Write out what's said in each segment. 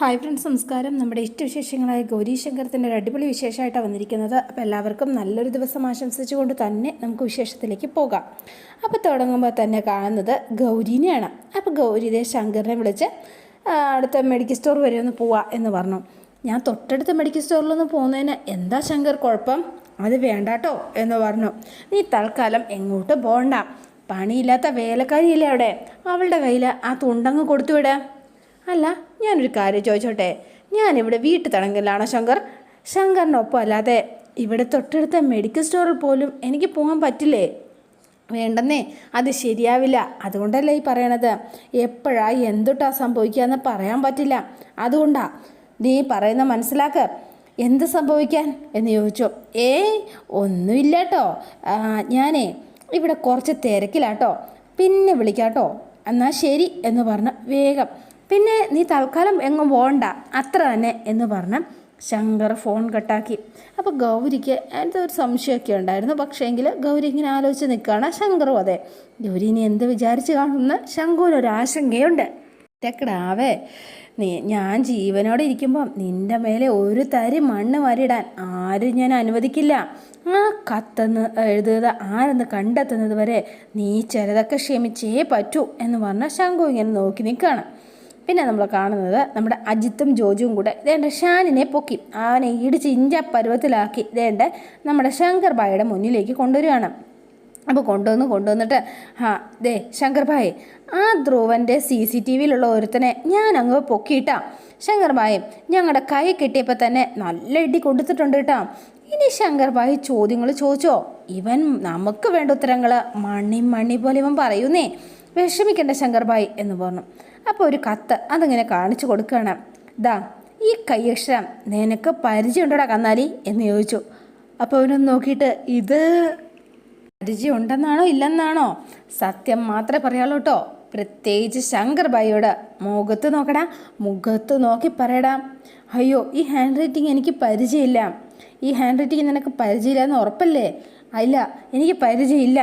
Hi friends നമസ്കാരം. നമ്മുടെ ഇഷ്ടവിശേഷങ്ങളായ ഗൗരീശങ്കരത്തിന്റെ ഒരു അടിപൊളി വിശേഷമായിട്ടാണ് വന്നിരിക്കുന്നത്. അപ്പോൾ എല്ലാവർക്കും നല്ലൊരു ദിവസം ആശംസിച്ചുകൊണ്ട് തന്നെ നമുക്ക് വിശേഷത്തിലേക്ക് പോകാം. അപ്പോൾ തുടങ്ങുമ്പോൾ തന്നെ കാണുന്നത് ഗൗരീനെയാണ്. അപ്പോൾ ഗൗരി ഇതേ ശങ്കറിനെ വിളിച്ച് അടുത്ത മെഡിക്കൽ സ്റ്റോർ വരെ ഒന്ന് പോവാ എന്ന് പറഞ്ഞു. ഞാൻ തൊട്ടടുത്ത മെഡിക്കൽ സ്റ്റോറിലൊന്ന് പോകുന്നതിന് എന്താ ശങ്കർ കുഴപ്പം? അത് വേണ്ടാട്ടോ എന്ന് പറഞ്ഞു. നീ തൽക്കാലം എങ്ങോട്ട് പോകണ്ട പണിയില്ലാത്ത വേലക്കാരിയില്ലേ അവിടെ. അവളുടെ കയ്യിൽ ആ തുണ്ടങ്ങ് കൊടുത്തുവിടാം അല്ല ഞാനൊരു കാര്യം ചോദിച്ചോട്ടെ? ഞാനിവിടെ വീട്ടു തടങ്കലാണോ ശങ്കർ. ശങ്കറിനൊപ്പം അല്ലാതെ ഇവിടെ തൊട്ടടുത്ത മെഡിക്കൽ സ്റ്റോറിൽ പോലും എനിക്ക് പോകാൻ പറ്റില്ലേ? വേണ്ടെന്നേ അത് ശരിയാവില്ല. അതുകൊണ്ടല്ലേ ഈ പറയണത്? എപ്പോഴാ എന്തുട്ടാ സംഭവിക്കാന്ന് പറയാൻ പറ്റില്ല. അതുകൊണ്ടാ നീ പറയുന്ന മനസ്സിലാക്ക്. എന്ത് സംഭവിക്കാൻ? എന്ന് ചോദിച്ചു. ഏയ് ഒന്നുമില്ല കേട്ടോ ഞാനേ ഇവിടെ കുറച്ച് തിരക്കിലാട്ടോ. പിന്നെ വിളിക്കാട്ടോ. എന്നാൽ ശരി എന്ന് പറഞ്ഞ് വേഗം പിന്നെ നീ തൽക്കാലം എങ്ങും പോകണ്ട അത്ര തന്നെ എന്ന് പറഞ്ഞ് ശങ്കർ ഫോൺ കട്ടാക്കി അപ്പോൾ ഗൗരിക്ക് എന്റെ ഒരു സംശയമൊക്കെ ഉണ്ടായിരുന്നു. പക്ഷേ എങ്കിൽ ഗൗരി ഇങ്ങനെ ആലോചിച്ച് നിൽക്കുകയാണ് ശങ്കറും അതെ. ഗൗരി ഇനി എന്ത് വിചാരിച്ച് കാണുമെന്ന് ശങ്കുവിനൊരു ആശങ്കയുണ്ട്. തെക്കടാവേ നീ ഞാൻ ജീവനോടെ ഇരിക്കുമ്പം നിന്റെ മേലെ ഒരു തരി മണ്ണ് വരിടാൻ ആരും ഞാൻ അനുവദിക്കില്ല. ആ കത്തെന്ന് എഴുതുന്നത് ആരെന്ന് കണ്ടെത്തുന്നത് വരെ നീ ചിലതൊക്കെ ക്ഷമിച്ചേ പറ്റൂ എന്ന് പറഞ്ഞ ശങ്കു ഇങ്ങനെ നോക്കി നിൽക്കുകയാണ് പിന്നെ നമ്മൾ കാണുന്നത് നമ്മുടെ അജിത്തും ജോജുവും കൂടെ. ഇതേണ്ട ഷാനിനെ പൊക്കി അവനെ ഇടിച്ച് ഇഞ്ച പരുവത്തിലാക്കി ഇതേണ്ട നമ്മുടെ ശങ്കർ ബായുടെ മുന്നിലേക്ക് കൊണ്ടുവരികയാണ്. അപ്പോൾ കൊണ്ടുവന്ന് കൊണ്ടുവന്നിട്ട് ആ ദേ ശങ്കർ ഭായ് ആ ധ്രുവന്റെ സി സി ടി വിയിലുള്ള ഒരുത്തനെ ഞാൻ അങ്ങ് പൊക്കിയിട്ടാ. ശങ്കർ ഭായ് ഞങ്ങളുടെ കൈ കിട്ടിയപ്പോൾ തന്നെ നല്ല ഇടി കൊടുത്തിട്ടുണ്ട് കേട്ടോ. ഇനി ശങ്കർ ഭായ് ചോദ്യങ്ങൾ ചോദിച്ചോ? ഇവൻ നമുക്ക് വേണ്ട ഉത്തരങ്ങൾ മണി മണി പോലെ ഇവൻ പറയുന്നേ. വിഷമിക്കണ്ട ശങ്കർ ഭായ് എന്ന് പറഞ്ഞു. അപ്പോൾ ഒരു കത്ത് അതിങ്ങനെ കാണിച്ചു കൊടുക്കുകയാണ്. ദാ ഈ കയ്യക്ഷരം നിനക്ക് പരിചയമുണ്ടോടാ കന്നാലി? എന്ന് ചോദിച്ചു. അപ്പോൾ അവനൊന്ന് നോക്കിയിട്ട് ഇത് പരിചയമുണ്ടെന്നാണോ ഇല്ലെന്നാണോ? സത്യം മാത്രമേ പറയാളൂ കേട്ടോ. പ്രത്യേകിച്ച് ശങ്കർ ഭായിയോട് മുഖത്ത് നോക്കടാ മുഖത്ത് നോക്കി പറയടാ. അയ്യോ ഈ ഹാൻഡ് റൈറ്റിംഗ് എനിക്ക് പരിചയമില്ല. ഈ ഹാൻഡ് റൈറ്റിംഗ് നിനക്ക് പരിചയമില്ല എന്ന് ഉറപ്പല്ലേ? അല്ല എനിക്ക് പരിചയമില്ല.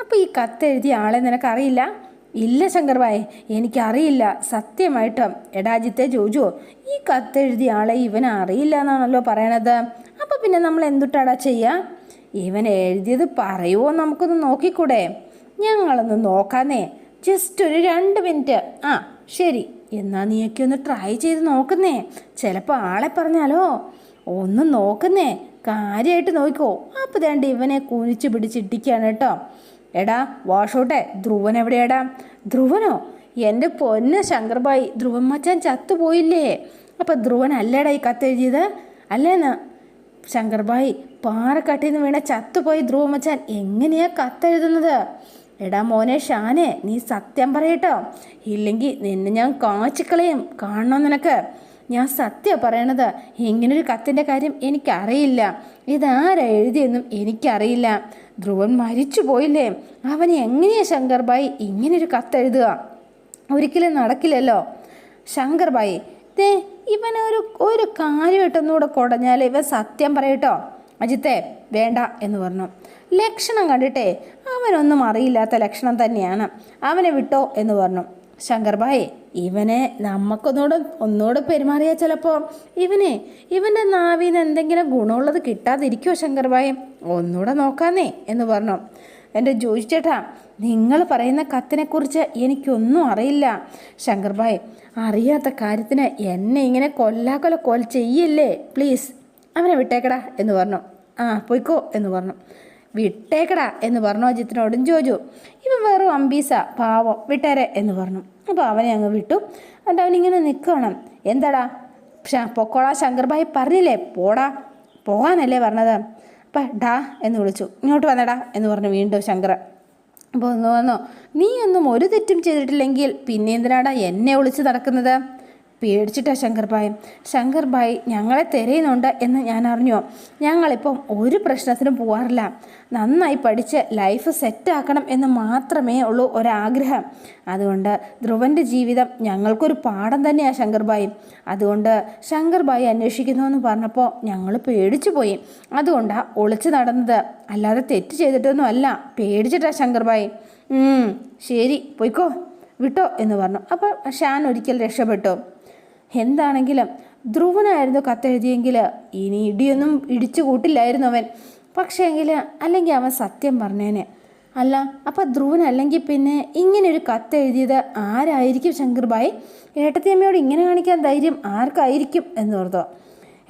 അപ്പോൾ ഈ കത്ത് എഴുതിയ ആളെ നിനക്കറിയില്ല? ഇല്ല ശങ്കർ ഭായ് എനിക്കറിയില്ല. സത്യമായിട്ടും എടാജിത്തെ ജോജോ ഈ കത്തെഴുതിയ ആളെ ഇവൻ അറിയില്ല എന്നാണല്ലോ പറയണത്. അപ്പോൾ പിന്നെ നമ്മൾ എന്തുട്ടാടാ ചെയ്യുക ഇവൻ എഴുതിയത് പറയുമോ നമുക്കൊന്ന് നോക്കിക്കൂടെ? ഞങ്ങളൊന്ന് നോക്കാന്നേ. ജസ്റ്റ് ഒരു രണ്ട് മിനിറ്റ്. ആ ശരി. എന്നാ നീയൊക്കെ ഒന്ന് ട്രൈ ചെയ്ത് നോക്കുന്നേ. ചിലപ്പോൾ ആളെ പറഞ്ഞാലോ? ഒന്ന് നോക്കുന്നേ. കാര്യമായിട്ട് നോക്കിക്കോ. അപ്പോൾ ദേണ്ട ഇവനെ കുനിച്ച് പിടിച്ചിട്ടിക്കാണ് കേട്ടോ. എടാ വാഷോട്ടെ ധ്രുവൻ എവിടെയാടാ? ധ്രുവനോ? എന്റെ പൊന്ന ശങ്കർബായി ധ്രുവൻ മച്ചാൻ ചത്തുപോയില്ലേ? അപ്പം ധ്രുവൻ അല്ലേടാ ഈ കത്തെഴുതിയത്? അല്ലേന്ന്. ശങ്കർബായി പാറക്കട്ടിൽ നിന്ന് വീണ ചത്തുപോയി ധ്രുവമച്ചാൻ എങ്ങനെയാ കത്തെഴുതുന്നത്? എടാ മോനെ ഷാനെ നീ സത്യം പറയട്ടോ. ഇല്ലെങ്കിൽ നിന്നെ ഞാൻ കാച്ചിക്കളയും. കാണണം നിനക്ക്? ഞാൻ സത്യം പറയണത്. ഇങ്ങനൊരു കത്തിന്റെ കാര്യം എനിക്കറിയില്ല. ഇതാരാ എഴുതിയെന്നും എനിക്കറിയില്ല. ധ്രുവൻ മരിച്ചു പോയില്ലേ? അവന് എങ്ങനെയാ ശങ്കർബായി ഇങ്ങനൊരു കത്തെഴുതുക ഒരിക്കലും നടക്കില്ലല്ലോ. ശങ്കർബായി ദേ ഇവനൊരു ഒരു കാര്യമായിട്ടൊന്നുകൂടെ കുടഞ്ഞാൽ ഇവൻ സത്യം പറയട്ടോ. അജിത്തെ വേണ്ട എന്ന് പറഞ്ഞു. ലക്ഷണം കണ്ടിട്ടേ അവനൊന്നും അറിയില്ലാത്ത ലക്ഷണം തന്നെയാണ്. അവനെ വിട്ടോ എന്ന് പറഞ്ഞു. ശങ്കർബായി ഇവനെ നമുക്കൊന്നുകൂടെ ഒന്നോട് പെരുമാറിയാൽ ചിലപ്പോൾ ഇവനെ ഇവന്റെ നാവിന്ന് എന്തെങ്കിലും ഗുണമുള്ളത് കിട്ടാതിരിക്കുമോ ഭായ്? ഒന്നുകൂടെ നോക്കാന്നേ എന്ന് പറഞ്ഞു. എന്റെ ജോജി ചേട്ടാ നിങ്ങൾ പറയുന്ന കത്തിനെക്കുറിച്ച് എനിക്കൊന്നും അറിയില്ല. ശങ്കർബായ് അറിയാത്ത കാര്യത്തിന് എന്നെ ഇങ്ങനെ കൊല്ലാക്കൊല കൊല ചെയ്യല്ലേ? പ്ലീസ് അവനെ വിട്ടേക്കടാ എന്ന് പറഞ്ഞു. ആ പോയിക്കോ എന്ന് പറഞ്ഞു. വിട്ടേക്കടാ എന്ന് പറഞ്ഞു അജിത്തിനോടും ജോജു. ഇവൻ വെറും അമ്പീസ പാവം വിട്ടേരെ എന്ന് പറഞ്ഞു. അപ്പോൾ അവനെ അങ്ങ് വിട്ടു. എന്നിട്ട് അവനിങ്ങനെ നിൽക്കണം എന്താടാ? പൊക്കോളാ പൊക്കോടാ ശങ്കർബായി പറഞ്ഞില്ലേ? പോടാ പോകാനല്ലേ പറഞ്ഞത്. അപ്പം ഡാ എന്ന് വിളിച്ചു. ഇങ്ങോട്ട് വന്നടാ എന്ന് പറഞ്ഞു വീണ്ടും ശങ്കർ. അപ്പോൾ ഒന്ന് വന്നോ. നീ ഒന്നും ഒരു തെറ്റും ചെയ്തിട്ടില്ലെങ്കിൽ പിന്നെ എന്തിനാടാ എന്നെ ഒളിച്ച് നടക്കുന്നത്? പേടിച്ചിട്ടാ ശങ്കർഭായ് ശങ്കർഭായ് ഞങ്ങളെ തിരയുന്നുണ്ട് എന്ന് ഞാൻ അറിഞ്ഞോ? ഞങ്ങളിപ്പം ഒരു പ്രശ്നത്തിനും പോവാറില്ല. നന്നായി പഠിച്ച് ലൈഫ് സെറ്റാക്കണം എന്ന് മാത്രമേ ഉള്ളൂ ഒരാഗ്രഹം. അതുകൊണ്ട് ധ്രുവന്റെ ജീവിതം ഞങ്ങൾക്കൊരു പാഠം തന്നെയാണ് ശങ്കർഭായി അതുകൊണ്ട് ശങ്കർഭായി അന്വേഷിക്കുന്നു എന്ന് പറഞ്ഞപ്പോൾ ഞങ്ങൾ പേടിച്ചു പോയി. അതുകൊണ്ടാണ് ഒളിച്ചു നടന്നത്. അല്ലാതെ തെറ്റ് ചെയ്തിട്ടൊന്നും അല്ല. പേടിച്ചിട്ടാ ശങ്കർഭായി ശരി പോയിക്കോ. വിട്ടോ എന്ന് പറഞ്ഞു. അപ്പോൾ ഷാൻ ഒരിക്കൽ രക്ഷപ്പെട്ടു. എന്താണെങ്കിലും ധ്രുവനായിരുന്നു കത്തെഴുതിയെങ്കിൽ ഇനി ഇടിയൊന്നും ഇടിച്ചു കൂട്ടില്ലായിരുന്നു അവൻ. പക്ഷേങ്കിൽ അല്ലെങ്കിൽ അവൻ സത്യം പറഞ്ഞേനെ. അല്ല അപ്പം ധ്രുവൻ അല്ലെങ്കിൽ പിന്നെ ഇങ്ങനെ ഒരു കത്തെഴുതിയത് ആരായിരിക്കും ശങ്കർബായി? ഏട്ടത്തിയമ്മയോട് ഇങ്ങനെ കാണിക്കാൻ ധൈര്യം ആർക്കായിരിക്കും എന്ന് ഓർത്തോ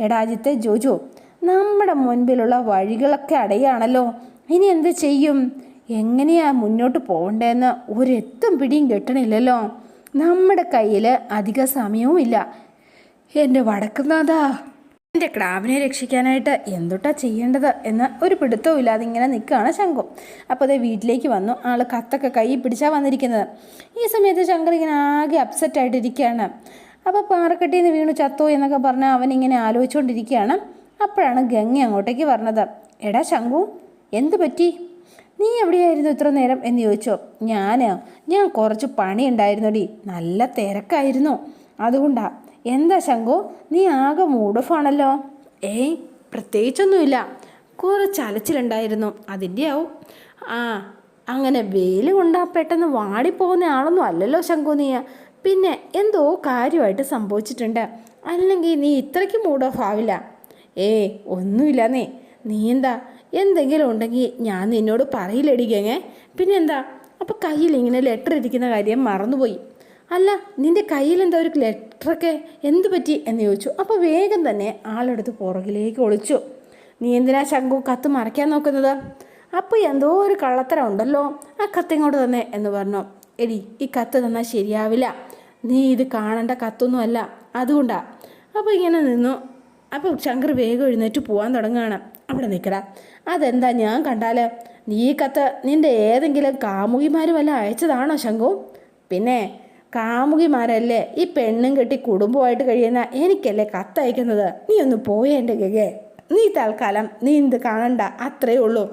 എടാജിത്തെ ജോജു നമ്മുടെ മുൻപിലുള്ള വഴികളൊക്കെ അടയാണല്ലോ. ഇനി എന്ത് ചെയ്യും? എങ്ങനെയാ മുന്നോട്ട് പോകണ്ടേന്ന് ഒരെത്തും പിടിയും കിട്ടണില്ലല്ലോ. നമ്മുടെ കയ്യിൽ അധിക സമയവും ഇല്ല. എന്റെ വടക്കുന്നാഥാ എന്റെ ക്ലാവിനെ രക്ഷിക്കാനായിട്ട് എന്തൊട്ടാ ചെയ്യേണ്ടത് എന്ന് ഒരു പിടുത്തവും ഇല്ലാതെ ഇങ്ങനെ നിൽക്കുകയാണ് ശങ്കു അപ്പോൾ അതേ വീട്ടിലേക്ക് വന്നു. ആൾ കത്തൊക്കെ കൈ പിടിച്ചാൽ വന്നിരിക്കുന്നത്. ഈ സമയത്ത് ശങ്കർ ഇങ്ങനെ ആകെ അപ്സെറ്റ് ആയിട്ടിരിക്കുകയാണ്. അപ്പോൾ പാറക്കെട്ടിൽ നിന്ന് വീണു ചത്തോ എന്നൊക്കെ പറഞ്ഞ് അവനിങ്ങനെ ആലോചിച്ചുകൊണ്ടിരിക്കുകയാണ് അപ്പോഴാണ് ഗംഗ അങ്ങോട്ടേക്ക് പറഞ്ഞത് എടാ ശങ്കു എന്ത് പറ്റി? നീ എവിടെയായിരുന്നു ഇത്ര നേരം എന്ന് ചോദിച്ചോ? ഞാൻ ഞാൻ കുറച്ച് പണി ഉണ്ടായിരുന്നടി നല്ല തിരക്കായിരുന്നു. അതുകൊണ്ടാ. എന്താ ശങ്കു നീ ആകെ മൂഡ് ഓഫ് ആണല്ലോ. ഏയ് പ്രത്യേകിച്ചൊന്നുമില്ല. കുറച്ച് അലച്ചിലുണ്ടായിരുന്നു. അതിന്റെ ആവും. ആ അങ്ങനെ വെയിൽ കൊണ്ടാ പെട്ടെന്ന് വാടിപ്പോകുന്ന ആളൊന്നും അല്ലല്ലോ ശങ്കു നീ. പിന്നെ എന്തോ കാര്യമായിട്ട് സംഭവിച്ചിട്ടുണ്ട്. അല്ലെങ്കിൽ നീ ഇത്രയ്ക്ക് മൂഡ് ഓഫ് ആവില്ല. ഏയ് ഒന്നുമില്ല നീ. നീ എന്താ എന്തെങ്കിലും ഉണ്ടെങ്കിൽ ഞാൻ നിന്നോട് പറയില്ലടിക്കങ്ങേ പിന്നെന്താ? അപ്പോൾ കയ്യിൽ ഇങ്ങനെ ലെറ്റർ ഇരിക്കുന്ന കാര്യം മറന്നുപോയി. അല്ല നിന്റെ കയ്യിൽ എന്താ ഒരു ലെറ്ററൊക്കെ എന്ത് പറ്റി? എന്ന് ചോദിച്ചു. അപ്പോൾ വേഗം തന്നെ ആളെടുത്ത് പുറകിലേക്ക് ഒളിച്ചു. നീ എന്തിനാ ശംഖു കത്ത് മറയ്ക്കാൻ നോക്കുന്നത്? അപ്പോൾ എന്തോ ഒരു കള്ളത്തരം ഉണ്ടല്ലോ. ആ കത്തിങ്ങോട്ട് തന്നെ എന്ന് പറഞ്ഞു. എടി ഈ കത്ത് തന്നാൽ ശരിയാവില്ല. നീ ഇത് കാണേണ്ട കത്തൊന്നുമല്ല. അതുകൊണ്ടാണ് അപ്പോൾ ഇങ്ങനെ നിന്നു. അപ്പോൾ ശങ്കർ വേഗം എഴുന്നേറ്റ് പോകാൻ തുടങ്ങുകയാണ്. അവിടെ നിൽക്കടാ അതെന്താ ഞാൻ കണ്ടാൽ നീ കത്ത് നിന്റെ ഏതെങ്കിലും കാമുകിമാർ വല്ല അയച്ചതാണോ ശങ്കു? പിന്നെ കാമുകിമാരല്ലേ ഈ പെണ്ണും കെട്ടി കുടുംബമായിട്ട് കഴിയുന്ന എനിക്കല്ലേ കത്തയക്കുന്നത് നീ ഒന്ന് പോയേ എന്റെ നീ തൽക്കാലം നീ ഇത് കാണണ്ട. അത്രയേ ഉള്ളൂ.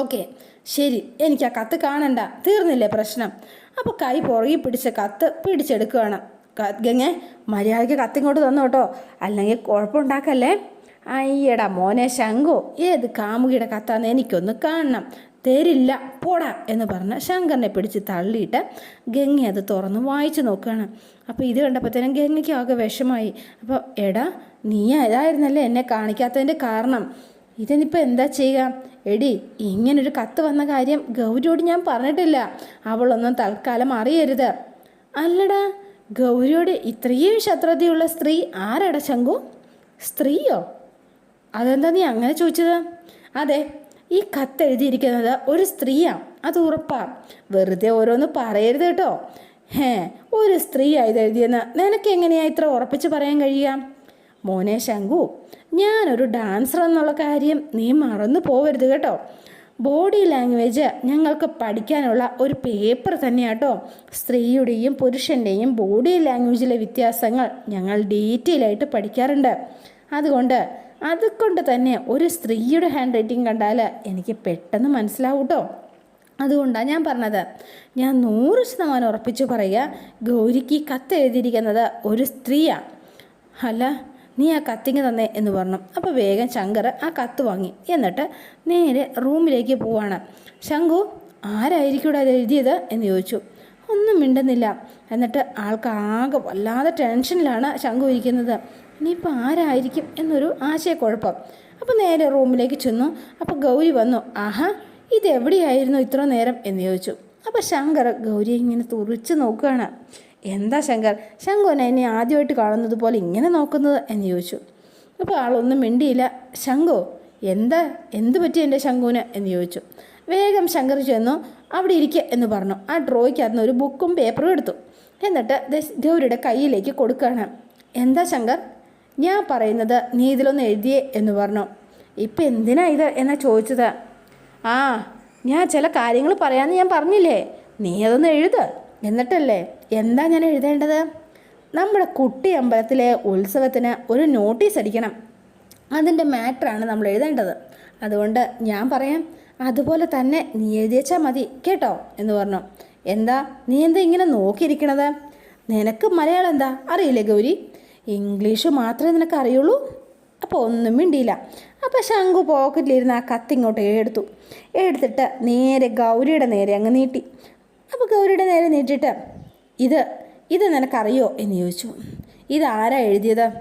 ഓക്കെ. ശരി. എനിക്ക് ആ കത്ത് കാണണ്ട. തീർന്നില്ലേ പ്രശ്നം? അപ്പോൾ കൈ പുറകിൽ പിടിച്ച കത്ത് പിടിച്ചെടുക്കുകയാണ്. ഗംഗെ മര്യാദയ്ക്ക് കത്തിങ്ങോട്ട് തന്നു കേട്ടോ. അല്ലെങ്കിൽ കുഴപ്പമുണ്ടാക്കല്ലേ? അയ്യടാ മോനെ ശങ്കു ഏത് കാമുകിയുടെ കത്താന്ന് എനിക്കൊന്ന് കാണണം. തരില്ല പോടാ എന്ന് പറഞ്ഞ് ശങ്കറിനെ പിടിച്ച് തള്ളിയിട്ട് ഗംഗ അത് തുറന്ന് വായിച്ചു നോക്കുകയാണ്. അപ്പോൾ ഇത് കണ്ടപ്പോഴത്തേനും ഗംഗയ്ക്ക് ആകെ വിഷമായി. അപ്പോൾ എടാ നീ അതായിരുന്നല്ലേ എന്നെ കാണിക്കാത്തതിന്റെ കാരണം? ഇതിനിപ്പോൾ എന്താ ചെയ്യുക? എടി ഇങ്ങനൊരു കത്ത് വന്ന കാര്യം ഗൗരിയോട് ഞാൻ പറഞ്ഞിട്ടില്ല. അവളൊന്നും തൽക്കാലം അറിയരുത്. അല്ലടാ ഗൗരിയോട് ഇത്രയും ശത്രുതയുള്ള സ്ത്രീ ആരട ശങ്കു സ്ത്രീയോ? അതെന്താ നീ അങ്ങനെ ചോദിച്ചത്? അതെ ഈ കത്ത് എഴുതിയിരിക്കുന്നത് ഒരു സ്ത്രീയാണ് അത് ഉറപ്പാ. വെറുതെ ഓരോന്ന് പറയരുത് കേട്ടോ. ഹേ ഒരു സ്ത്രീ ആയത് എഴുതിയെന്ന് നിനക്ക് എങ്ങനെയാ ഇത്ര ഉറപ്പിച്ച് പറയാൻ കഴിയുക? മോനെ ശങ്കു ഞാനൊരു ഡാൻസർ എന്നുള്ള കാര്യം നീ മറന്നു പോവരുത് കേട്ടോ. ബോഡി ലാംഗ്വേജ് ഞങ്ങൾക്ക് പഠിക്കാനുള്ള ഒരു പേപ്പർ തന്നെയാട്ടോ. സ്ത്രീയുടെയും പുരുഷന്റെയും ബോഡി ലാംഗ്വേജിലെ വ്യത്യാസങ്ങൾ ഞങ്ങൾ ഡീറ്റെയിൽ ആയിട്ട് പഠിക്കാറുണ്ട്. അതുകൊണ്ട് അതുകൊണ്ട് തന്നെ ഒരു സ്ത്രീയുടെ ഹാൻഡ് റൈറ്റിംഗ് കണ്ടാൽ എനിക്ക് പെട്ടെന്ന് മനസ്സിലാവും കേട്ടോ അതുകൊണ്ടാണ് ഞാൻ പറഞ്ഞത്. ഞാൻ നൂറ് ശതമാനം ഉറപ്പിച്ച് പറയുക ഗൗരിക്ക് കത്ത് എഴുതിയിരിക്കുന്നത് ഒരു സ്ത്രീയാണ് അല്ല നീ ആ കത്തിങ് തന്നെ എന്ന് പറഞ്ഞു. അപ്പോൾ വേഗം ശങ്കർ ആ കത്ത് വാങ്ങി. എന്നിട്ട് നേരെ റൂമിലേക്ക് പോവാണ്. ശങ്കു ആരായിരിക്കും അത് എഴുതിയത്? എന്ന് ചോദിച്ചു. ഒന്നും മിണ്ടുന്നില്ല. എന്നിട്ട് ആൾക്ക് ആകെ വല്ലാതെ ടെൻഷനിലാണ് ശങ്കു ഇരിക്കുന്നത്. ഇനിയിപ്പോൾ ആരായിരിക്കും? എന്നൊരു ആശയക്കുഴപ്പം. അപ്പോൾ നേരെ റൂമിലേക്ക് ചെന്നു. അപ്പോൾ ഗൗരി വന്നു. ആഹാ ഇതെവിടെയായിരുന്നു ഇത്ര നേരം? എന്ന് ചോദിച്ചു. അപ്പോൾ ശങ്കർ ഗൗരിയെ ഇങ്ങനെ തുറിച്ച് നോക്കുകയാണ്. എന്താ ശങ്കർ? ശങ്കുവിനെ എന്നെ ആദ്യമായിട്ട് കാണുന്നത് പോലെ ഇങ്ങനെ നോക്കുന്നത് എന്ന് ചോദിച്ചു. അപ്പോൾ ആളൊന്നും മിണ്ടിയില്ല. ശങ്കു എന്താ? എന്ത് പറ്റി എന്റെ ശങ്കുവിന്? എന്ന് ചോദിച്ചു. വേഗം ശങ്കർ ചെന്നു അവിടെ ഇരിക്കുക എന്ന് പറഞ്ഞു. ആ ഡ്രോയ്ക്കകത്ത് ഒരു ബുക്കും പേപ്പറും എടുത്തു. എന്നിട്ട് ഗൗരിയുടെ കയ്യിലേക്ക് കൊടുക്കുകയാണ്. എന്താ ശങ്കർ? ഞാൻ പറയുന്നത് നീ ഇതിലൊന്ന് എഴുതിയേ എന്ന് പറഞ്ഞു. ഇപ്പം എന്തിനാ ഇത്? എന്നാ ചോദിച്ചത്. ആ ഞാൻ ചില കാര്യങ്ങൾ പറയാമെന്ന് ഞാൻ പറഞ്ഞില്ലേ? നീ അതൊന്ന് എഴുത്. എന്നിട്ടല്ലേ? എന്താ ഞാൻ എഴുതേണ്ടത്? നമ്മുടെ കുട്ടി അമ്പലത്തിലെ ഉത്സവത്തിന് ഒരു നോട്ടീസ് അടിക്കണം. അതിന്റെ മാറ്ററാണ് നമ്മൾ എഴുതേണ്ടത്. അതുകൊണ്ട് ഞാൻ പറയാം അതുപോലെ തന്നെ നീ എഴുതിയച്ചാൽ മതി കേട്ടോ? എന്ന് പറഞ്ഞു. എന്താ? നീ എന്താ ഇങ്ങനെ നോക്കിയിരിക്കണത്? നിനക്ക് മലയാളം എന്താ? അറിയില്ലേ ഗൗരി? ഇംഗ്ലീഷ് മാത്രമേ നിനക്ക് അറിയുള്ളൂ? അപ്പോൾ ഒന്നും മിണ്ടിയില്ല. അപ്പോൾ ശംഖു പോക്കറ്റിലിരുന്ന് ആ കത്തിങ്ങോട്ട് എടുത്തു. എടുത്തിട്ട് നേരെ ഗൗരിയുടെ നേരെ അങ്ങ് നീട്ടി. അപ്പോൾ ഗൗരിയുടെ നേരെ നീട്ടിട്ട് ഇത് ഇത് നിനക്കറിയോ? എന്ന് ചോദിച്ചു. ഇതാരാ എഴുതിയത്?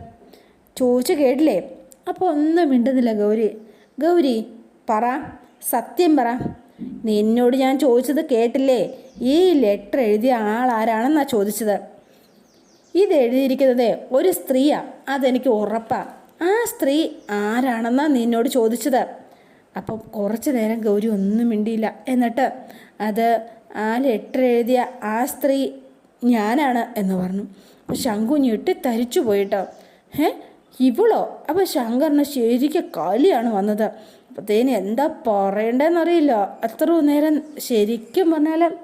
ചോദിച്ചു കേട്ടില്ലേ? അപ്പോൾ ഒന്നും മിണ്ടുന്നില്ല ഗൗരി. ഗൗരി പറ സത്യം പറ. നിന്നോട് ഞാൻ ചോദിച്ചത് കേട്ടില്ലേ? ഈ ലെറ്റർ എഴുതിയ ആൾ ആരാണെന്നാ ചോദിച്ചത്? ഇത് എഴുതിയിരിക്കുന്നത് ഒരു സ്ത്രീയാ. അതെനിക്ക് ഉറപ്പാ. ആ സ്ത്രീ ആരാണെന്നാ നിന്നോട് ചോദിച്ചത്? അപ്പം കുറച്ച് നേരം ഗൗരി ഒന്നും മിണ്ടിയില്ല. എന്നിട്ട് അത് ആ ലെറ്റർ എഴുതിയ ആ സ്ത്രീ ഞാനാണ് എന്ന് പറഞ്ഞു. അപ്പോൾ ശങ്കു ഞെട്ടി തരിച്ചു പോയിട്ടോ. ഏ ഇവളോ? അപ്പോൾ ശങ്കറിന് ശരിക്കും കാലിയാണ് വന്നത്. അപ്പത്തേന് എന്താ പറയണ്ടെന്നറിയില്ല. അത്ര നേരം ശരിക്കും പറഞ്ഞാൽ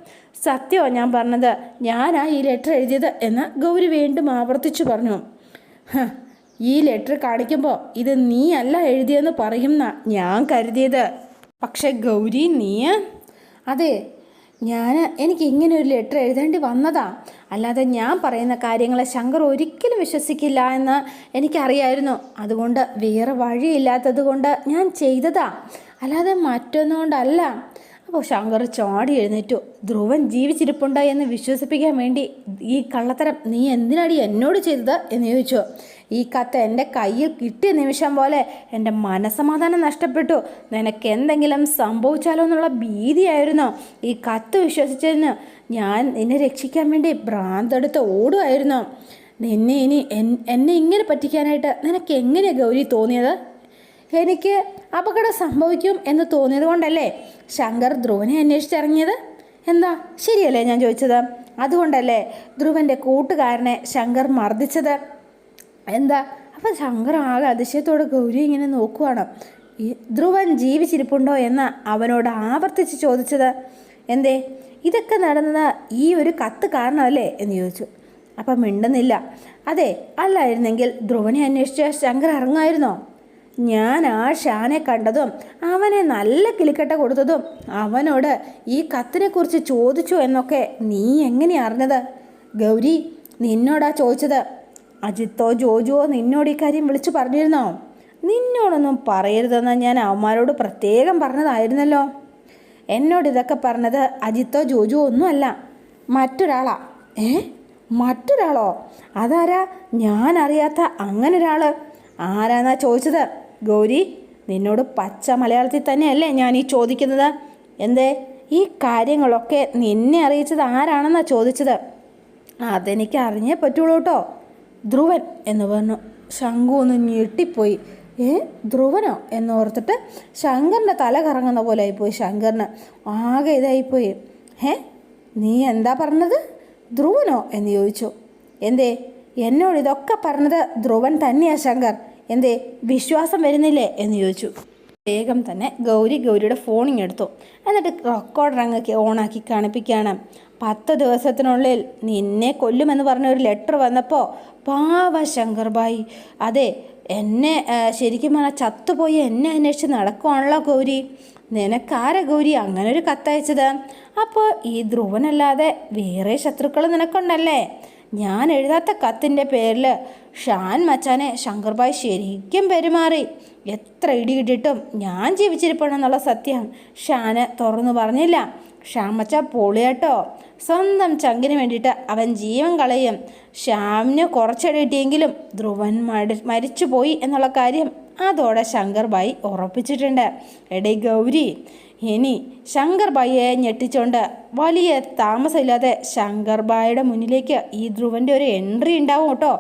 സത്യമോ ഞാൻ പറഞ്ഞത്. ഞാനാ ഈ ലെറ്റർ എഴുതിയത് എന്ന് ഗൗരി വീണ്ടും ആവർത്തിച്ചു പറഞ്ഞു. ഈ ലെറ്റർ കാണിക്കുമ്പോൾ ഇത് നീ അല്ല എഴുതിയെന്ന് പറയുന്ന ഞാൻ കരുതിയത്. പക്ഷെ ഗൗരി നീ? അതെ ഞാൻ എനിക്ക് ഇങ്ങനെ ഒരു ലെറ്റർ എഴുതേണ്ടി വന്നതാ. അല്ലാതെ ഞാൻ പറയുന്ന കാര്യങ്ങളെ ശങ്കർ ഒരിക്കലും വിശ്വസിക്കില്ല എന്ന് എനിക്കറിയായിരുന്നു. അതുകൊണ്ട് വേറെ വഴിയില്ലാത്തത് കൊണ്ട് ഞാൻ ചെയ്തതാ. അല്ലാതെ മറ്റൊന്നുകൊണ്ടല്ല. അപ്പോൾ ശങ്കർ ചാടി എഴുന്നേറ്റു. ധ്രുവൻ ജീവിച്ചിരിപ്പുണ്ട് എന്ന് വിശ്വസിപ്പിക്കാൻ വേണ്ടി ഈ കള്ളത്തരം നീ എന്തിനാടി എന്നോട് ചെയ്തത് എന്ന് ചോദിച്ചു. ഈ കത്ത് എന്റെ കയ്യിൽ കിട്ടിയ നിമിഷം പോലെ എന്റെ മനസമാധാനം നഷ്ടപ്പെട്ടു. നിനക്ക് എന്തെങ്കിലും സംഭവിച്ചാലോ എന്നുള്ള ഭീതിയായിരുന്നു ഈ കത്ത് വിശ്വസിച്ചതിന്. ഞാൻ നിന്നെ രക്ഷിക്കാൻ വേണ്ടി ഭ്രാന്തെടുത്ത് ഓടുമായിരുന്നു. നിന്നെ ഇനി എന്നെ ഇങ്ങനെ പറ്റിക്കാനായിട്ട് നിനക്ക് എങ്ങനെയാണ് ഗൗരി തോന്നിയത്? എനിക്ക് അപകടം സംഭവിക്കും എന്ന് തോന്നിയത് കൊണ്ടല്ലേ ശങ്കർ ധ്രുവനെ അന്വേഷിച്ചിറങ്ങിയത്? എന്താ? ശരിയല്ലേ ഞാൻ ചോദിച്ചത്? അതുകൊണ്ടല്ലേ ധ്രുവന്റെ കൂട്ടുകാരനെ ശങ്കർ മർദ്ദിച്ചത്? എന്താ? അപ്പം ശങ്കർ ആകെ അതിശയത്തോടെ ഗൗരി ഇങ്ങനെ നോക്കുവാണ്. ധ്രുവൻ ജീവിച്ചിരിപ്പുണ്ടോ എന്ന് അവനോട് ആവർത്തിച്ച് ചോദിച്ചത് എന്തേ ഇതൊക്കെ നടന്നത് ഈ ഒരു കത്ത് കാരണമല്ലേ? എന്ന് ചോദിച്ചു. അപ്പം മിണ്ടുന്നില്ല. അതെ അല്ലായിരുന്നെങ്കിൽ ധ്രുവനെ അന്വേഷിച്ച് ശങ്കർ ഇറങ്ങായിരുന്നോ? ഞാൻ ആ ഷാനെ കണ്ടതും അവനെ നല്ല കിളിക്കട്ട കൊടുത്തതും അവനോട് ഈ കത്തിനെക്കുറിച്ച് ചോദിച്ചു എന്നൊക്കെ നീ എങ്ങനെ അറിഞ്ഞത്? ഗൗരി നിന്നോടാ ചോദിച്ചത് അജിത്തോ ജോജുവോ നിന്നോട് ഈ കാര്യം വിളിച്ചു പറഞ്ഞിരുന്നോ? നിന്നോടൊന്നും പറയരുതെന്ന് ഞാൻ അവന്മാരോട് പ്രത്യേകം പറഞ്ഞതായിരുന്നല്ലോ. എന്നോട് ഇതൊക്കെ പറഞ്ഞത് അജിത്തോ ജോജുവോ ഒന്നുമല്ല മറ്റൊരാളാ. ഏ? മറ്റൊരാളോ? അതാരാ? ഞാൻ അറിയാത്ത അങ്ങനെ ഒരാൾ ആരാന്നാ ചോദിച്ചത്? ഗൗരി നിന്നോട് പച്ച മലയാളത്തിൽ തന്നെയല്ലേ ഞാൻ ഈ ചോദിക്കുന്നത്? എന്തേ? ഈ കാര്യങ്ങളൊക്കെ നിന്നെ അറിയിച്ചത് ആരാണെന്നാ ചോദിച്ചത്? അതെനിക്ക് അറിഞ്ഞേ പറ്റുള്ളൂ കേട്ടോ ധ്രുവൻ എന്ന് പറഞ്ഞു. ശംഖു ഒന്ന് ഞെട്ടിപ്പോയി. ഏ ധ്രുവനോ? എന്നോർത്തിട്ട് ശങ്കറിന്റെ തല കറങ്ങുന്ന പോലെ ആയിപ്പോയി ശങ്കറിന്. ആകെ ഇതായിപ്പോയി. ഏ നീ എന്താ പറഞ്ഞത്? ധ്രുവനോ? എന്ന് ചോദിച്ചു. എന്തേ എന്നോട് ഇതൊക്കെ പറഞ്ഞത് ധ്രുവൻ തന്നെയാ ശങ്കർ. എന്തേ വിശ്വാസം വരുന്നില്ലേ? എന്ന് ചോദിച്ചു. വേഗം തന്നെ ഗൗരി ഗൗരിയുടെ ഫോണിങ് എടുത്തു. എന്നിട്ട് റെക്കോർഡർ അങ്ങ് ഓണാക്കി കാണിപ്പിക്കുകയാണ്. പത്ത് ദിവസത്തിനുള്ളിൽ നിന്നെ കൊല്ലുമെന്ന് പറഞ്ഞ ഒരു ലെറ്റർ വന്നപ്പോൾ പാവ ശങ്കർബായി. അതെ എന്നെ ശരിക്കും പറഞ്ഞാൽ ചത്തുപോയി എന്നെ അന്വേഷിച്ച് നടക്കുവാണല്ലോ ഗൗരി. നിനക്കാര ഗൗരി? അങ്ങനെ ഒരു കത്തയച്ചത്. അപ്പോൾ ഈ ധ്രുവനല്ലാതെ വേറെ ശത്രുക്കൾ നിനക്കുണ്ടല്ലേ? ഞാൻ എഴുതാത്ത കത്തിന്റെ പേരിൽ ഷാൻ മച്ചാനെ ശങ്കർബായ് ശരിക്കും പെരുമാറി. എത്ര ഇടി ഇടിയിട്ടും ഞാൻ ജീവിച്ചിരിപ്പണെന്നുള്ള സത്യം ഷാന് തുറന്നു പറഞ്ഞില്ല. ഷാൻ മച്ച പൊളിയാട്ടോ. സ്വന്തം ചങ്കിന് വേണ്ടിയിട്ട് അവൻ ജീവൻ കളയും. ശ്യാമിന് കുറച്ചടി കിട്ടിയെങ്കിലും ധ്രുവൻ മടി മരിച്ചുപോയി എന്നുള്ള കാര്യം അതോടെ ശങ്കർ ബായി ഉറപ്പിച്ചിട്ടുണ്ട്. എടേ ഗൗരി ഇനി ശങ്കർ ബായിയെ ഞെട്ടിച്ചുകൊണ്ട് വലിയ താമസമില്ലാതെ ശങ്കർ ബായിയുടെ മുന്നിലേക്ക് ഈ ധ്രുവന്റെ ഒരു എൻട്രി ഉണ്ടാവും കേട്ടോ.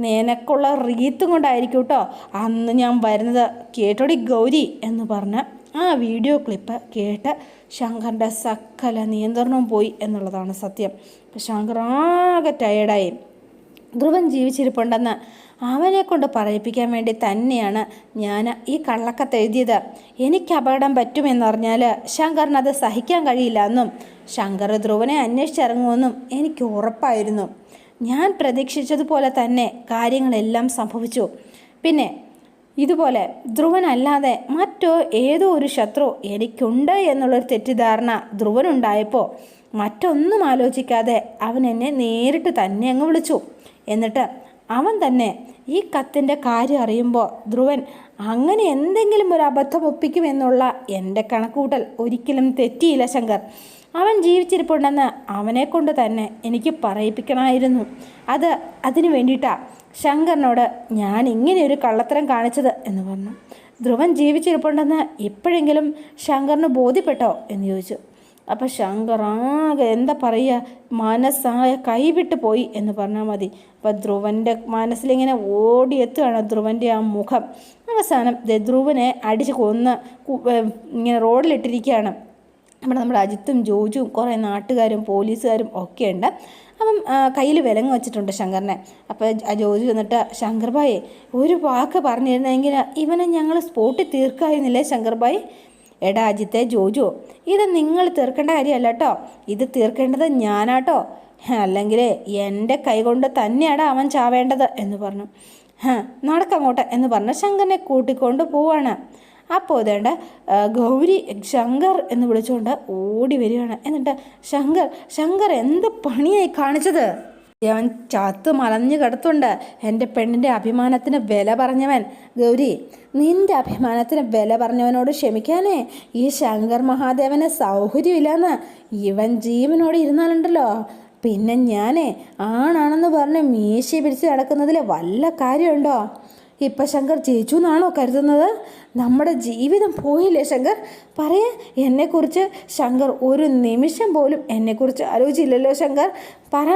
നിനക്കുള്ള റീത്തും കൊണ്ടായിരിക്കും കേട്ടോ അന്ന് ഞാൻ വരുന്നത്. കേട്ടോടി ഗൗരി എന്ന് പറഞ്ഞ് ആ വീഡിയോ ക്ലിപ്പ് കേട്ട് ശങ്കറിന്റെ സകല നിയന്ത്രണവും പോയി എന്നുള്ളതാണ് സത്യം. ശങ്കർ ആകെ ടയേർഡായി ധ്രുവൻ ജീവിച്ചിരിപ്പുണ്ടെന്ന് അവനെ കൊണ്ട് പറയിപ്പിക്കാൻ വേണ്ടി തന്നെയാണ് ഞാൻ ഈ കള്ളക്കത്ത് എഴുതിയത്. എനിക്ക് അപകടം പറ്റുമെന്നറിഞ്ഞാൽ ശങ്കറിന് അത് സഹിക്കാൻ കഴിയില്ല എന്നും ശങ്കർ ധ്രുവനെ അന്വേഷിച്ചിറങ്ങുമെന്നും എനിക്ക് ഉറപ്പായിരുന്നു. ഞാൻ പ്രതീക്ഷിച്ചതുപോലെ തന്നെ കാര്യങ്ങളെല്ലാം സംഭവിച്ചു. പിന്നെ ഇതുപോലെ ധ്രുവനല്ലാതെ മറ്റോ ഏതോ ഒരു ശത്രു എനിക്കുണ്ട് എന്നുള്ളൊരു തെറ്റിദ്ധാരണ ധ്രുവനുണ്ടായപ്പോൾ മറ്റൊന്നും ആലോചിക്കാതെ അവൻ എന്നെ നേരിട്ട് തന്നെ അങ്ങ് വിളിച്ചു. എന്നിട്ട് അവൻ തന്നെ ഈ കത്തിന്റെ കാര്യം അറിയുമ്പോൾ ധ്രുവൻ അങ്ങനെ എന്തെങ്കിലും ഒരു അബദ്ധം ഒപ്പിക്കുമെന്നുള്ള എന്റെ കണക്കൂട്ടൽ ഒരിക്കലും തെറ്റിയില്ല ശങ്കർ. അവൻ ജീവിച്ചിരിപ്പുണ്ടെന്ന് അവനെക്കൊണ്ട് തന്നെ എനിക്ക് പറയിപ്പിക്കണമായിരുന്നു. അത് അതിനു വേണ്ടിയിട്ടാ ശങ്കറിനോട് ഞാൻ ഇങ്ങനെ ഒരു കള്ളത്തരം കാണിച്ചത് എന്ന് പറഞ്ഞു. ധ്രുവൻ ജീവിച്ചിരിപ്പുണ്ടെന്ന് എപ്പോഴെങ്കിലും ശങ്കറിന് ബോധ്യപ്പെട്ടോ എന്ന് ചോദിച്ചു. അപ്പം ശങ്കർ ആകെ എന്താ പറയുക മനസ്സായ കൈവിട്ട് പോയി എന്ന് പറഞ്ഞാൽ മതി. അപ്പം ധ്രുവന്റെ മനസ്സിലിങ്ങനെ ഓടിയെത്തുകയാണ് ധ്രുവന്റെ ആ മുഖം. അവസാനം ധ്രുവനെ അടിച്ച് കൊന്ന് ഇങ്ങനെ റോഡിലിട്ടിരിക്കുകയാണ്. നമ്മുടെ നമ്മുടെ അജിത്തും ജോജുവും കുറേ നാട്ടുകാരും പോലീസുകാരും ഒക്കെ ഉണ്ട് അപ്പം കയ്യിൽ വിലങ്ങ് വെച്ചിട്ടുണ്ട് ശങ്കറിനെ. അപ്പോൾ ജോജു വന്നിട്ട് ശങ്കർഭായി ഒരു വാക്ക് പറഞ്ഞിരുന്നെങ്കിൽ ഇവനെ ഞങ്ങൾ സ്പോട്ടിൽ തീർക്കായിരുന്നില്ലേ ശങ്കർഭായി എടാ അജിത്തെ ജോജു ഇത് നിങ്ങൾ തീർക്കേണ്ട കാര്യമല്ല കേട്ടോ ഇത് തീർക്കേണ്ടത് ഞാനാട്ടോ അല്ലെങ്കിൽ എന്റെ കൈകൊണ്ട് തന്നെയാണ് അവൻ ചാവേണ്ടത് എന്ന് പറഞ്ഞു. നടക്കങ്ങോട്ട് എന്ന് പറഞ്ഞ് ശങ്കറിനെ കൂട്ടിക്കൊണ്ട് പോവാണ്. അപ്പോൾ അതേണ്ട ഗൗരി ശങ്കർ എന്ന് വിളിച്ചുകൊണ്ട് ഓടി വരികയാണ്. എന്നിട്ട് ശങ്കർ ശങ്കർ എന്ത് പണിയായി കാണിച്ചത്? അവൻ ചത്ത് മലഞ്ഞു കിടത്തുണ്ട് എന്റെ പെണ്ണിന്റെ അഭിമാനത്തിന് വില പറഞ്ഞവൻ. ഗൗരി നിന്റെ അഭിമാനത്തിന് വില പറഞ്ഞവനോട് ക്ഷമിക്കാനേ. ഈ ശങ്കർ മഹാദേവന് സൗകര്യമില്ലെന്ന് ഇവൻ ജീവനോട് ഇരുന്നാലുണ്ടല്ലോ. പിന്നെ ഞാനേ ആണാണെന്ന് പറഞ്ഞ് മീശ പിടിച്ച് നടക്കുന്നതിൽ വല്ല കാര്യമുണ്ടോ? ഇപ്പം ശങ്കർ ജയിച്ചു എന്നാണോ കരുതുന്നത്? നമ്മുടെ ജീവിതം പോയില്ലേ ശങ്കർ? പറയാ എന്നെക്കുറിച്ച് ശങ്കർ ഒരു നിമിഷം പോലും എന്നെക്കുറിച്ച് ആലോചിച്ചില്ലല്ലോ ശങ്കർ. പറ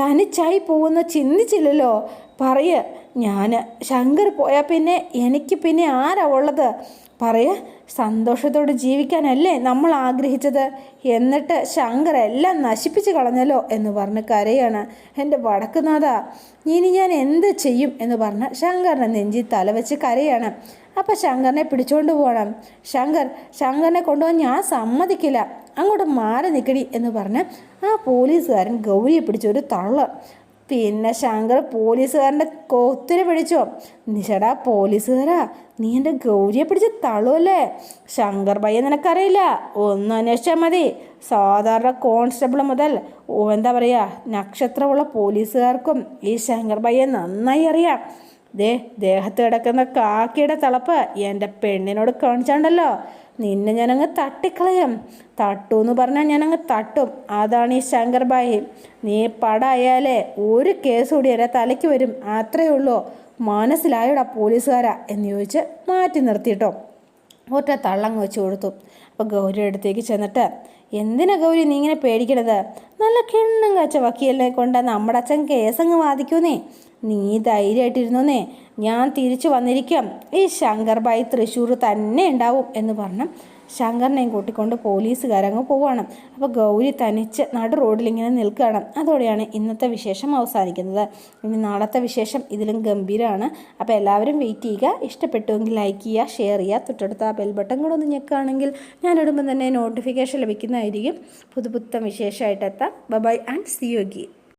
തനിച്ചായി പോകുന്ന ചിന്തിച്ചില്ലല്ലോ. പറയ ഞാൻ ശങ്കർ പോയാൽ പിന്നെ എനിക്ക് പിന്നെ ആരാ ഉള്ളത്? പറയ സന്തോഷത്തോടെ ജീവിക്കാനല്ലേ നമ്മൾ ആഗ്രഹിച്ചത്? എന്നിട്ട് ശങ്കർ എല്ലാം നശിപ്പിച്ച് കളഞ്ഞല്ലോ എന്ന് പറഞ്ഞ് കരയാണ് എന്റെ വടക്കുനാഥ ഇനി ഞാൻ എന്ത് ചെയ്യും എന്ന് പറഞ്ഞ് ശങ്കറിനെ നെഞ്ചി തലവെച്ച് കരയാണ്. അപ്പം ശങ്കറിനെ പിടിച്ചുകൊണ്ട് പോകണം ശങ്കർ ശങ്കറിനെ കൊണ്ടുപോകാൻ ഞാൻ സമ്മതിക്കില്ല. അങ്ങോട്ട് മാറി നിൽക്കടി എന്ന് പറഞ്ഞ് ആ പോലീസുകാരൻ ഗൗരിയെ പിടിച്ചൊരു തള്ള്. പിന്നെ ശങ്കർ പോലീസുകാരന്റെ കൊത്തിന് പിടിച്ചോ. നിഷടാ പോലീസുകാരാ നീ എന്റെ ഗൗരിയെ പിടിച്ച് തള്ളുമല്ലേ ശങ്കർ ഭയ്യ നിനക്കറിയില്ല ഒന്ന് അന്വേഷിച്ചാൽ മതി. സാധാരണ കോൺസ്റ്റബിൾ മുതൽ എന്താ പറയുക നക്ഷത്രമുള്ള പോലീസുകാർക്കും ഈ ശങ്കർ ഭയ്യെ നന്നായി അറിയാം. ദേ ദേഹത്ത് കിടക്കുന്ന കാക്കിയുടെ തളപ്പ് എന്റെ പെണ്ണിനോട് കാണിച്ചാണ്ടല്ലോ. നിന്നെ ഞാനങ്ങ് തട്ടിക്കളയും. തട്ടു എന്ന് പറഞ്ഞാൽ ഞാനങ്ങ് തട്ടും. അതാണ് ഈ ശങ്കർ നീ പടായാലേ ഒരു കേസ് കൂടി എന്റെ തലയ്ക്ക് വരും. അത്രയേ ഉള്ളൂ. മനസ്സിലായോടാ പോലീസുകാരാ എന്ന് ചോദിച്ച് മാറ്റി നിർത്തിയിട്ടോ. ഒറ്റ തള്ളങ്ങ് വെച്ച് കൊടുത്തു. അപ്പോൾ ഗൗരിയുടെ അടുത്തേക്ക് ചെന്നിട്ട് എന്തിനാ ഗൗരി നീ ഇങ്ങനെ പേടിക്കണത്? നല്ല കിണ്ണം കച്ച വക്കീലിനെ കൊണ്ട് നമ്മുടെ അച്ഛൻ കേസങ്ങ് വാദിക്കൂന്നേ. നീ ധൈര്യമായിട്ടിരുന്നോന്നേ. ഞാൻ തിരിച്ചു വന്നിരിക്കാം. ഈ ശങ്കർ ഭായി തൃശ്ശൂർ തന്നെ ഉണ്ടാവും എന്ന് പറഞ്ഞ് ശങ്കറിനെയും കൂട്ടിക്കൊണ്ട് പോലീസുകാരങ്ങ് പോവാണ്. അപ്പോൾ ഗൗരി തനിച്ച് നടു റോഡിൽ ഇങ്ങനെ നിൽക്കുകയാണ്. അതോടെയാണ് ഇന്നത്തെ വിശേഷം അവസാനിക്കുന്നത്. ഇനി നാളത്തെ വിശേഷം ഇതിലും ഗംഭീരമാണ് അപ്പോൾ എല്ലാവരും വെയിറ്റ് ചെയ്യുക. ഇഷ്ടപ്പെട്ടുവെങ്കിൽ ലൈക്ക് ചെയ്യുക ഷെയർ ചെയ്യുക. തൊട്ടടുത്ത ആ ബെൽ ബട്ടൺ കൂടെ ഒന്ന് ഞെക്കുകയാണെങ്കിൽ ഞാൻ ഇടുമ്പോൾ തന്നെ നോട്ടിഫിക്കേഷൻ ലഭിക്കുന്നതായിരിക്കും. പുതുപുത്തം വിശേഷമായിട്ട് എത്താം. By and C U